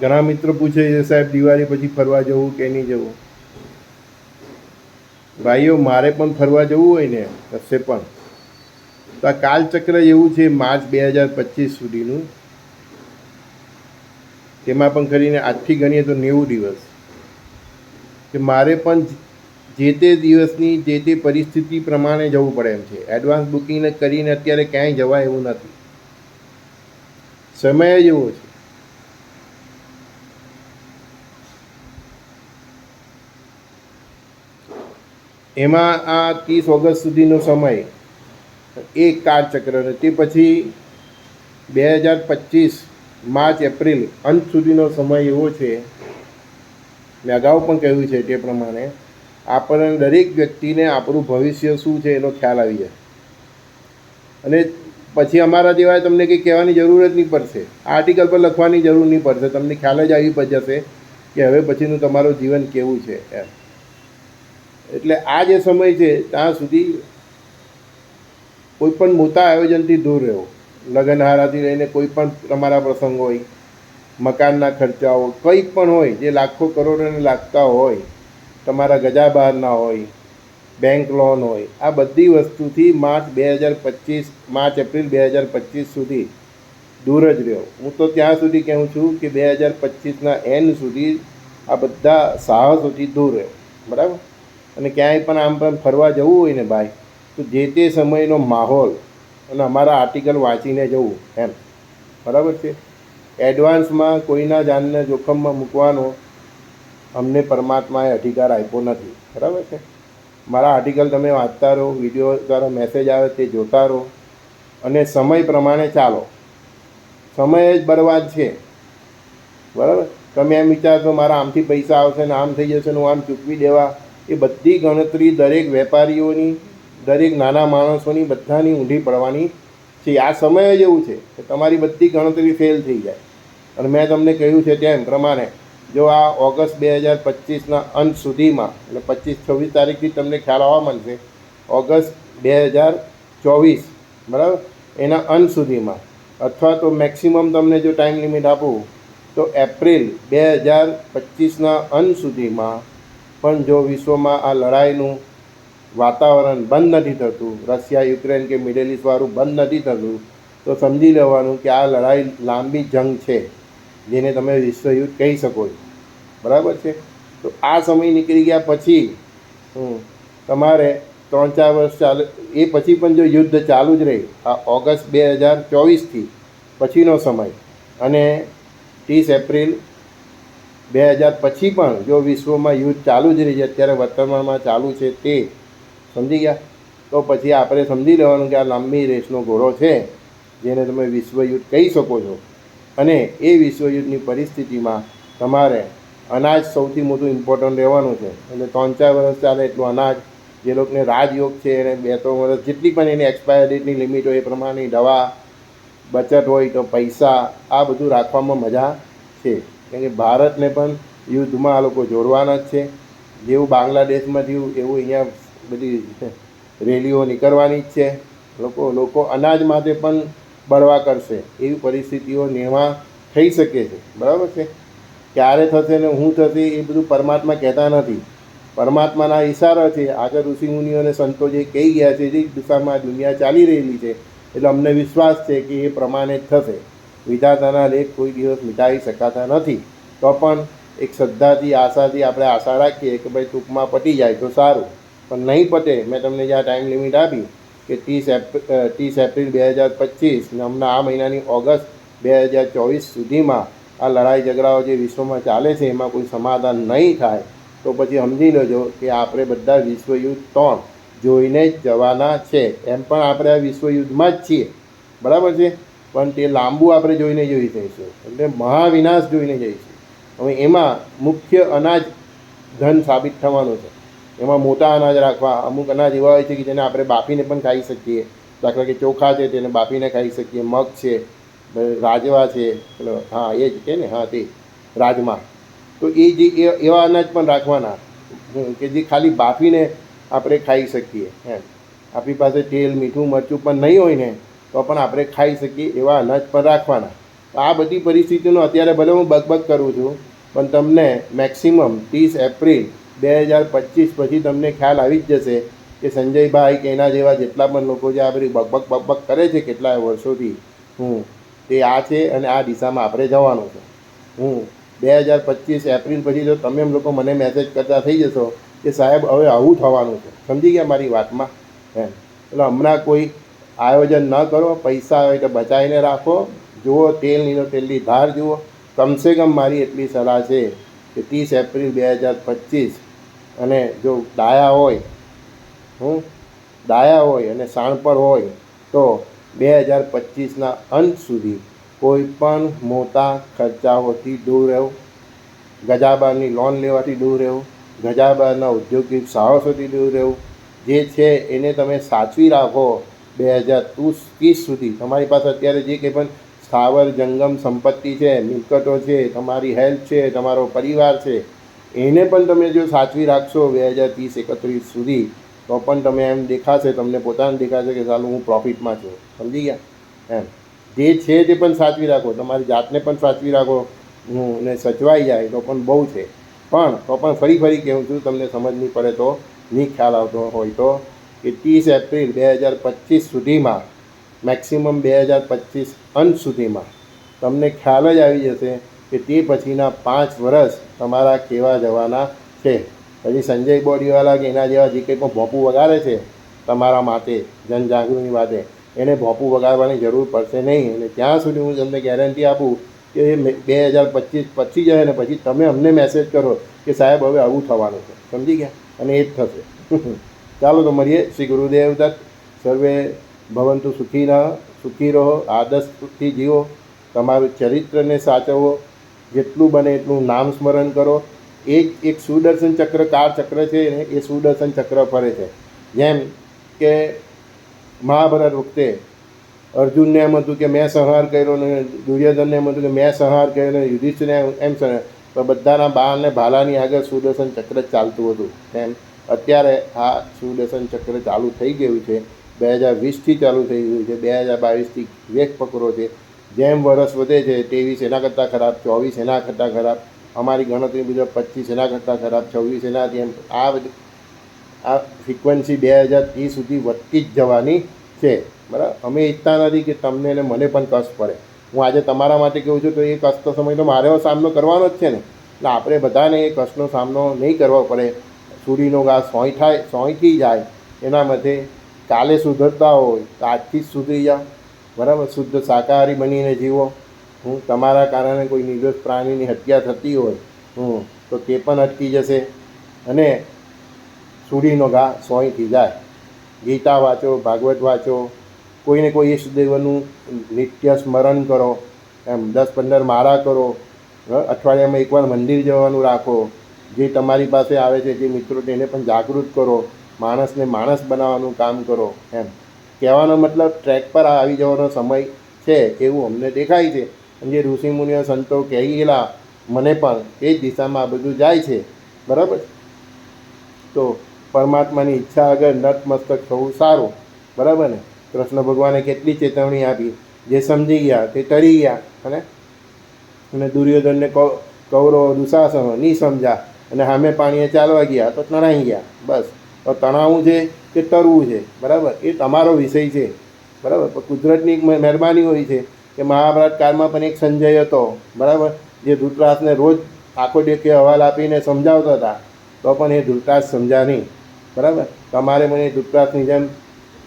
ઘણા મિત્રો પૂછે છે, સાહેબ, દિવાળી પછી ફરવા જવું કે નહીં જવું? ભાઈઓ, મારે પણ ફરવા જવું હોય ને કશે પણ. તો આ કાલચક્ર એવું છે, માર્ચ બે હજાર પચીસ સુધીનું. તેમાં પણ કરીને આજથી ગણીએ તો નેવું દિવસ. કે મારે પણ જે તે દિવસની, જે તે પરિસ્થિતિ પ્રમાણે જવું પડે એમ છે. એડવાન્સ બુકિંગ કરીને અત્યારે ક્યાંય જવાય એવું નથી. સમય જ એવો છે. એમાં આ ત્રીસ ઓગસ્ટ સુધીનો સમય, એક કાળચક્ર અને તે પછી બે હજાર પચીસ માર્ચ, એપ્રિલ અંત સુધીનો સમય એવો છે. મેં અગાઉ પણ કહ્યું છે તે પ્રમાણે, આપણને દરેક વ્યક્તિને આપણું ભવિષ્ય શું છે એનો ખ્યાલ આવી જાય. અને પછી અમારા જેવા તમને કંઈ કહેવાની જરૂર જ નહીં પડશે. આર્ટિકલ પર લખવાની જરૂર નહીં પડશે. તમને ખ્યાલ જ આવી જશે કે હવે પછીનું તમારું જીવન કેવું છે એમ. એટલે આ જે સમય છે, ત્યાં સુધી કોઈ પણ મોટા આયોજનથી દૂર રહેવો. લગ્નહારાથી લઈને કોઈ પણ તમારા પ્રસંગ હોય, મકાનના ખર્ચાઓ, કંઈ પણ હોય, જે લાખો કરોડોને લાગતા હોય, તમારા ગજા બહારના હોય, બેંક લોન હોય, આ બધી વસ્તુથી માર્ચ બે હજાર પચીસ, માર્ચ, એપ્રિલ બે હજાર પચીસ સુધી દૂર જ રહ્યો. હું તો ત્યાં સુધી કહું છું કે બે હજાર પચીસના એન્ડ સુધી આ બધા સાહસોથી દૂર રહ્યો. બરાબર? અને ક્યાંય પણ આમ પણ ફરવા જવું હોય ને ભાઈ, તો જે તે સમયનો માહોલ અને અમારા આર્ટિકલ વાંચીને જવું, એમ. બરાબર છે? એડવાન્સમાં કોઈના જાનને જોખમમાં મૂકવાનો અમને પરમાત્માએ અધિકાર આપ્યો નથી. બરાબર છે? મારા આર્ટિકલ તમે વાંચતા રહો વીડિયો દ્વારા મેસેજ આવે તે જોતા રહો. અને સમય પ્રમાણે ચાલો. સમય જ બરબાદ છે. બરાબર? તમે એમ વિચારશો, મારા આમથી પૈસા આવશે ને આમ થઈ જશે ને હું આમ ચૂકવી દેવા. એ બધી ગણતરી દરેક વેપારીઓની, દરેક નાના માણસોની બધાની ઊંધી પડવાની છે. આ સમય જ એવું છે કે તમારી બધી ગણતરી ફેલ થઈ જાય. અને મેં તમને કહ્યું છે તેમ પ્રમાણે, જો આ ઓગસ્ટ બે હજાર પચીસના અંત સુધીમાં, એટલે પચીસ છવ્વીસ તારીખથી તમને ખ્યાલ આવવા મળશે ઓગસ્ટ બે હજાર ચોવીસ, બરાબર? એના અંત સુધીમાં, અથવા તો મેક્સિમમ તમને જો ટાઈમ લિમિટ આપું, તો એપ્રિલ બે હજાર પચીસના અંત સુધીમાં પણ જો વિશ્વમાં આ લડાઈનું વાતાવરણ બંધ નથી થતું, રશિયા, યુક્રેન કે મિડલ ઇસ્ટવાળું બંધ નથી થતું, તો સમજી લેવાનું કે આ લડાઈ લાંબી જંગ છે, જેને તમે વિશ્વયુદ્ધ કહી શકો છો. બરાબર છે? તો આ સમય નીકળી ગયા પછી તમારે ત્રણ ચાર વર્ષ ચાલે, એ પછી પણ જો યુદ્ધ ચાલુ જ રહે, આ ઓગસ્ટ બે હજાર ચોવીસથી, પછીનો સમય. અને ત્રીસ એપ્રિલ બે હજાર પછી પણ જો વિશ્વમાં યુદ્ધ ચાલુ જ રહી છે, અત્યારે વર્તમાનમાં ચાલુ છે તે, સમજી ગયા? તો પછી આપણે સમજી લેવાનું કે આ લાંબી રેસનો ઘોડો છે, જેને તમે વિશ્વયુદ્ધ કહી શકો છો. અને એ વિશ્વયુદ્ધની પરિસ્થિતિમાં તમારે અનાજ સૌથી મોટું ઇમ્પોર્ટન્ટ રહેવાનું છે. એટલે ત્રણ ચાર વર્ષ ચાલે એટલું અનાજ. જે લોકોને રાજયોગ છે, એને બે ત્રણ વર્ષ જેટલી પણ એની એક્સપાયર ડેટની લિમિટ હોય એ પ્રમાણેની દવા, બચત હોય તો પૈસા, આ બધું રાખવામાં મજા છે. કે ભારતને પણ યુદ્ધમાં આ લોકો જોડવાના જ છે. જેવું બાંગ્લાદેશમાં થયું એવું અહીંયા બધી રેલીઓ નીકળવાની જ છે. લોકો લોકો અનાજ માટે પણ બળવા કરશે. એવી પરિસ્થિતિઓ નિર્માણ થઈ શકે છે. બરાબર છે? ક્યારે થશે ને હું થશે એ બધું પરમાત્મા કહેતા નથી. પરમાત્માના ઈશારા છે. આગળ ઋષિમુનિઓ અને સંતો જે કહી ગયા છે, જે દિશામાં દુનિયા ચાલી રહેલી છે, એટલે અમને વિશ્વાસ છે કે એ પ્રમાણે જ થશે. વિધાતાના લેખ કોઈ દિવસ મિટાવી શકાતા નથી. તો પણ એક શ્રદ્ધાથી, આશાથી આપણે આશા રાખીએ કે ભાઈ ટૂંકમાં પતી જાય તો સારું. પણ નહીં પતે, મેં તમને જ્યાં ટાઈમ લિમિટ આપી કે ત્રીસ એપ્રિલ ત્રીસ એપ્રિલ બે હજાર પચીસ ને હમણાં આ મહિનાની ઓગસ્ટ બે હજાર ચોવીસ સુધીમાં આ લડાઈ ઝઘડાઓ જે વિશ્વમાં ચાલે છે, એમાં કોઈ સમાધાન નહીં થાય, તો પછી સમજી લેજો કે આપણે બધા વિશ્વયુદ્ધ ત્રણ જોઈને જવાના છે. એમ પણ આપણે આ વિશ્વયુદ્ધમાં જ છીએ. બરાબર છે? પણ તે લાંબુ આપણે જોઈને જોઈ જઈશું. એટલે મહાવિનાશ જોઈને જઈશું હવે એમાં મુખ્ય અનાજ ધન સાબિત થવાનું છે. એમાં મોટા અનાજ રાખવા, અમુક અનાજ એવા હોય છે કે જેને આપણે બાફીને પણ ખાઈ શકીએ. દાખલા કે ચોખા છે તેને બાફીને ખાઈ શકીએ, મગ છે રાજવા છે હા, એ જ કે ને, હા, તે, રાજમા. તો એ જે એવા અનાજ પણ રાખવાના. કે જે ખાલી બાફીને આપણે ખાઈ શકીએ, એમ. આપણી પાસે તેલ, મીઠું, મરચું પણ નહીં હોય ને તો પણ આપણે ખાઈ શકીએ એવા અનાજ પણ રાખવાના. આ બધી પરિસ્થિતિનો અત્યારે ભલે હું બગબગ કરું છું, પણ તમને મેક્સિમમ ત્રીસ એપ્રિલ બે હજાર પચીસ પછી તમને ખ્યાલ આવી જ જશે કે સંજયભાઈ કે એના જેવા જેટલા પણ લોકો જે આ બધી બગબગ બગબગ કરે છે કેટલાય વર્ષોથી, હું, તે આ છે અને આ દિશામાં આપણે જવાનું છે. હું, બે હજાર પચીસ એપ્રિલ પછી જો તમે એમ લોકો મને મેસેજ કરતા થઈ જશો કે સાહેબ હવે આવું થવાનું છે. સમજી ગયા મારી વાતમાં? એમ. એટલે હમણાં કોઈ આયોજન ન કરો, પૈસા હોય તો બચાવીને રાખો. જુઓ તેલ નીનો તેલની ધાર જુઓ. કમસે કમ મારી એટલી સલાહ છે કે ત્રીસ એપ્રિલ બે હજાર પચીસ અને જો ડાયા હોય હું ડાયા હોય અને સાણપર હોય તો બે હજાર પચીસના અંત સુધી કોઈ પણ મોટા ખર્ચાઓથી દૂર રહેવું ગજાબારની લોન લેવાથી દૂર રહેવું ગજાબારના ઔદ્યોગિક સાહસોથી દૂર રહેવું, જે છે એને તમે સાચવી રાખો. બે હજાર ત્રીસ સુધી. તમારી પાસે અત્યારે જે કંઈ પણ સ્થાવર, જંગમ, સંપત્તિ છે, મિલકતો છે, તમારી હેલ્થ છે, તમારો પરિવાર છે, એને પણ તમે જો સાચવી રાખશો બે હજાર ત્રીસ એકત્રીસ સુધી, તો પણ તમે એમ દેખાશે, તમને પોતાને દેખાશે કે ચાલો હું પ્રોફિટમાં છું. સમજી ગયા? એમ. જે છે તે પણ સાચવી રાખો. તમારી જાતને પણ સાચવી રાખો. હું ને સચવાઈ જાય તો પણ બહુ છે. પણ તો પણ ફરી ફરી કહું છું, તમને સમજ નહીં પડે તો, નહીં ખ્યાલ આવતો હોય તો. કે ત્રીસ એપ્રિલ બે હજાર પચીસ સુધીમાં, મેક્સિમમ બે હજાર પચીસ અંત સુધીમાં. તમને ખ્યાલ જ આવી જશે કે તે પછીના પાંચ વર્ષ તમારા કેવા જવાના છે. પછી સંજય બોડીવાલા કે એના જેવા જે કંઈ પણ ભોપું વગાડે છે તમારા માટે, જનજાગૃતિની માટે એને ભોપું વગાડવાની જરૂર પડશે નહીં. અને ત્યાં સુધી હું તમને ગેરંટી આપું કે બે હજાર પચીસ પછી જાય ને પછી તમે અમને મેસેજ કરો કે સાહેબ હવે આવું થવાનું છે. સમજી ગયા? અને એ જ થશે. ચાલો તો મળીએ. શ્રી ગુરુદેવ દત્ત સર્વે ભવંતુ સુખી રહો સુખી રહો આદર્શથી જીવો તમારું ચરિત્રને સાચવો. જેટલું બને એટલું નામ સ્મરણ કરો. એક એક સુદર્શન ચક્ર કાર ચક્ર છે ને, એ સુદર્શન ચક્ર ફરે છે. જેમ કે મહાભારત વખતે અર્જુનને એમ હતું કે મેં સંહાર કર્યો ને, દુર્યોધનને એમ હતું કે મેં સંહાર કર્યો ને, યુધિષ્ઠિરને એમ સંહાર. બધાના બારને ભાલાની આગળ સુદર્શન ચક્ર ચાલતું હતું. તેમ અત્યારે આ સુદર્શન ચક્ર ચાલુ થઈ ગયું છે. બે હજાર વીસથી ચાલુ થઈ ગયું છે. બે હજાર બાવીસથી વેગ પકડો છે. જેમ વરસ વધે છે ત્રેવીસ એના કરતાં ખરાબ, ચોવીસ એના કરતાં ખરાબ, અમારી ગણતરી મુજબ પચીસ એના કરતાં ખરાબ, છવ્વીસ એનાથી એમ આ આ ફ્રિકવન્સી બે હજાર ત્રીસ સુધી વધતી જ જવાની છે. બરાબર? અમે ઈચ્છતા નથી કે તમને ને મને પણ કષ્ટ પડે. હું આજે તમારા માટે કહું છું તો એ કષ્ટનો સમય તો મારે સામનો કરવાનો જ છે ને. એટલે આપણે બધાને એ કષ્ટનો સામનો નહીં કરવો પડે. સુડીનો ઘા સોંઠાય સોયથી જાય, એના માટે કાલે સુધરતા હોય તો આજથી જ સુધરી જાઓ. બરાબર? શુદ્ધ શાકાહારી બનીને જીવો. હું તમારા કારણે કોઈ નિર્દોષ પ્રાણીની હત્યા થતી હોય, હું તો તે પણ અટકી જશે અને સુડીનો ઘા સોયથી જાય. ગીતા વાંચો, ભાગવત વાંચો, કોઈને કોઈ ઈષ્ટદેવનું નિત્ય સ્મરણ કરો, એમ દસ પંદર માળા કરો અઠવાડિયામાં એકવાર મંદિર જવાનું રાખો જે તમારી પાસે આવે છે, જે મિત્રો તેને પણ જાગૃત કરો, માણસને માણસ બનાવવાનું કામ કરો, એમ. કહેવાનો મતલબ ટ્રેક પર આવી જવાનો સમય છે એવું અમને દેખાય છે. જે ઋષિમુનિઓ સંતો કહેલા, મને પણ એ જ દિશામાં આ બધું જાય છે. બરાબર? તો પરમાત્માની ઈચ્છા આગળ નતમસ્તક થવું સારું. બરાબર ને? કૃષ્ણ ભગવાને કેટલી ચેતવણી આપી. જે સમજી ગયા, તે તરી ગયા, અને અને દુર્યોધનને કૌરવો દુશાસનો નહીં સમજા અને સામે પાણીએ ચાલવા ગયા તો તણાઈ ગયા. બસ. તો તણાવવું છે કે તરવું છે? બરાબર? એ તમારો વિષય છે. બરાબર? પણ કુદરતની એક મહેરબાની હોય છે કે મહાભારત કાળમાં પણ એક સંજય હતો. બરાબર? જે ધૂતરાસને રોજ આખો ડેકે અહેવાલ આપીને સમજાવતા હતા. તો પણ એ ધૂતરાસ સમજ્યા નહીં. બરાબર? તમારે મને ધૂતરાસની જેમ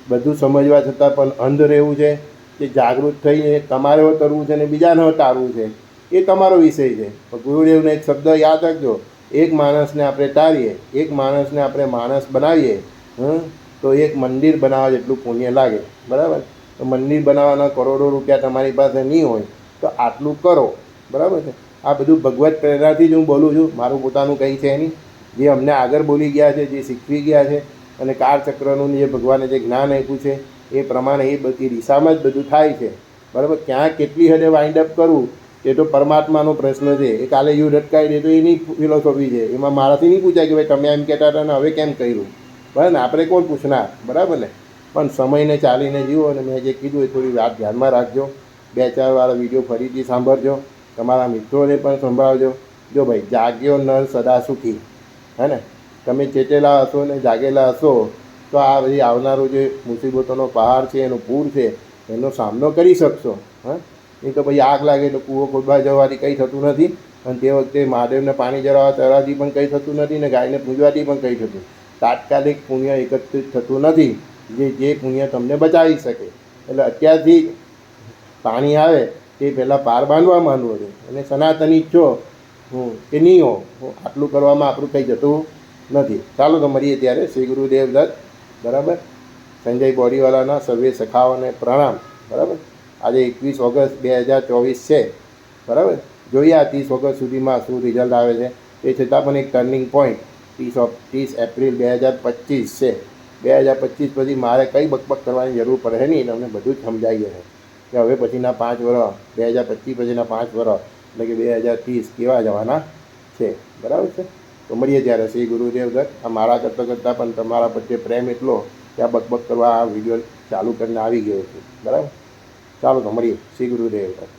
બધું સમજવા છતાં પણ અંધ રહેવું છે કે જાગૃત થઈને તમારે તરવું છે ને બીજાને તારવું છે? એ તમારો વિષય છે. પણ ગુરુદેવને એક શબ્દ યાદ રાખજો. એક માણસને આપણે તારીએ, એક માણસને આપણે માણસ બનાવીએ હં તો એક મંદિર બનાવવા જેટલું પુણ્ય લાગે, બરાબર? તો મંદિર બનાવવાના કરોડો રૂપિયા તમારી પાસે નહીં હોય, તો આટલું કરો, બરાબર છે? આ બધું ભગવત પ્રેરણાથી જ હું બોલું છું, મારું પોતાનું કંઈ છે નહીં. જે અમને આગળ બોલી ગયા છે, જે શીખવી ગયા છે, અને કાળચક્રનું જે ભગવાને જે જ્ઞાન આપ્યું છે, એ પ્રમાણે એ બધી દિશામાં જ બધું થાય છે, બરાબર? ક્યાં કેટલી હદે વાઇન્ડ અપ કરવું એ તો પરમાત્માનો પ્રશ્ન છે. એ કાલે યુ રટકાઈ દે તો એની ફિલોસોફી છે. એમાં મારાથી નહીં પૂછાય કે ભાઈ તમે એમ કહેતા હતા ને હવે કેમ કર્યું? બરાબર ને? આપણે કોણ પૂછનાર? બરાબર ને? પણ સમયને ચાલીને જીવો અને મેં જે કીધું એ થોડી વાત ધ્યાનમાં રાખજો. બે ચાર વાર વીડિયો ફરીથી સાંભળજો. તમારા મિત્રોને પણ સંભળાવજો. જો ભાઈ જાગ્યો નર સદા સુખી હે ને? તમે ચેતેલા હશો ને જાગેલા હશો, તો આ બધી આવનારો જે મુસીબતોનો પહાડ છે, એનો પૂર છે, એનો સામનો કરી શકશો. હા? નહીં તો પછી આગ લાગે તો કૂવો ખોદવા જવાથી કંઈ થતું નથી. અને તે વખતે મહાદેવને પાણી જળાવવા ચડાવવાથી પણ કંઈ થતું નથી ને ગાયને પૂજવાથી પણ કંઈ થતું. તાત્કાલિક પુણ્ય એકત્રિત થતું નથી. જે જે પુણ્ય તમને બચાવી શકે. એટલે અત્યારથી પાણી આવે તે પહેલાં પાર બાંધવા માંડવો છે. અને સનાતની છો, હું કે નહીં હું આટલું કરવામાં આપણું કંઈ જતું નથી. ચાલો તો મળીએ ત્યારે. શ્રી ગુરુદેવ દત્ત, બરાબર? સંજય બોડીવાલાના સર્વે સખાઓને પ્રણામ. બરાબર? આજે એકવીસ ઓગસ્ટ બે હજાર ચોવીસ છે. બરાબર? જોઈએ આ ત્રીસ ઓગસ્ટ સુધીમાં શું રિઝલ્ટ આવે છે. એ છતાં પણ એક ટર્નિંગ પોઈન્ટ ત્રીસ ઓફ ત્રીસ એપ્રિલ બે હજાર પચીસ છે. બે હજાર પચીસ પછી મારે કઈ બકબક કરવાની જરૂર પડે નહીં તમને બધું જ સમજાઈ જશે કે હવે પછીના પાંચ વર્ષ બે હજાર પચીસ પછીના પાંચ વર્ષ એટલે કે બે હજાર ત્રીસ કેવા જવાના છે. બરાબર છે? તો મળીએ ત્યારે. શ્રી ગુરુદેવ દત્ત, આ મારા કરતાં કરતાં પણ તમારા પ્રત્યે પ્રેમ એટલો કે આ બકબક કરવા આ વીડિયો ચાલુ કરીને આવી ગયો છું. બરાબર? ચાલો તો મળીએ શ્રી ગુરુદેવ દત્ત